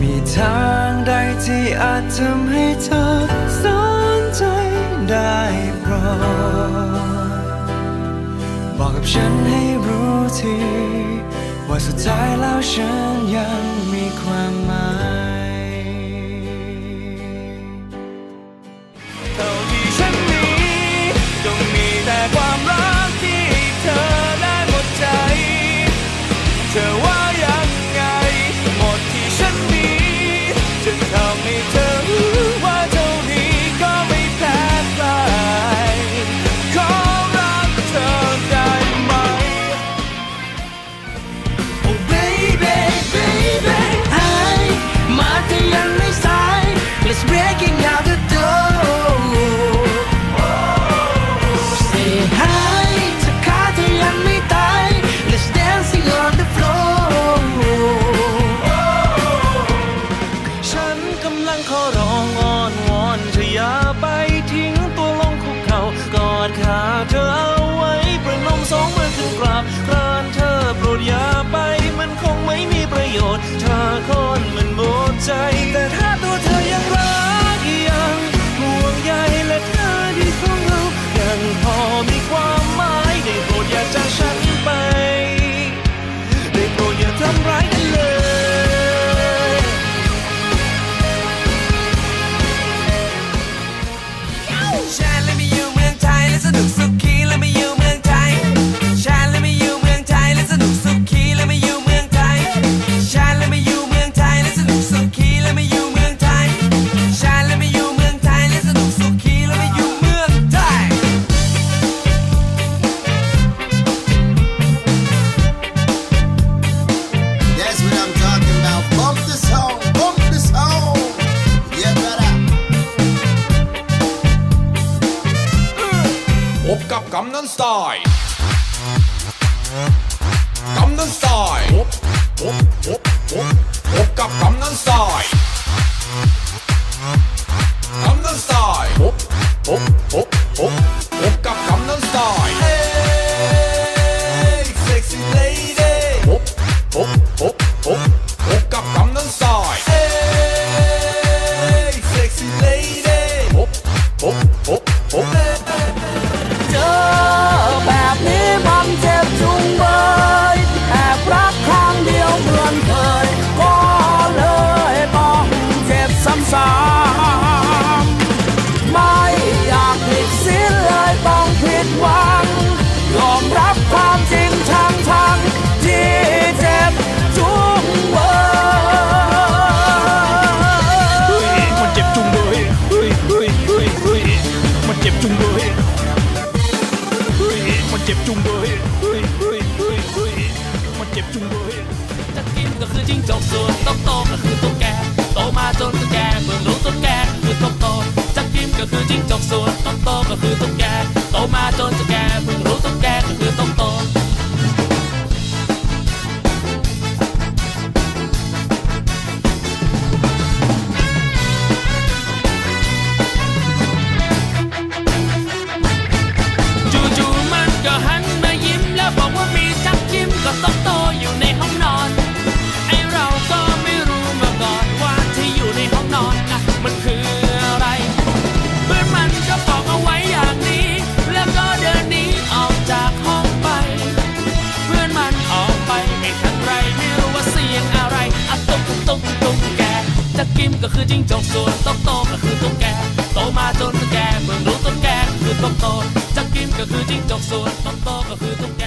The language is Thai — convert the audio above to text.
มีทางใดที่อาจทำให้เธอสนใจได้โปรดบอกกับฉันให้รู้ที ว่าสุดท้ายแล้วฉันยังมีความหมาย ก กั ดหวังยอมรับความจริงทั้งทั้งที่เจ็บจุงเบยมันเจ็บจุงเลยเฮ้ยเฮ้ยเฮ้ยเฮ้ยมันเจ็บจุงเลยเฮ้ยมันเจ็บจุงเลยเฮ้ยเฮ้ยเฮ้ยเฮ้ยมันเจ็บจุงเลยจะกินก็คือจิ้งจกส่วนต้องโตก็คือตุ๊กแกโตมาจนตุ๊กแกเพิ่งรู้ตุ๊กแกคือต้องโตจะกินก็คือจิ้งจกส่วนต้องโตก็คือตุ๊กแกโตมา จิงจกส่วนตกโตก็คือตุ๊กแกโตมาจนตุ๊กแกเมืองรู้ตุ๊กแกคือต๊กโตจะกินก็คือจิงจกส่วนตกโตก็คือตุ๊ก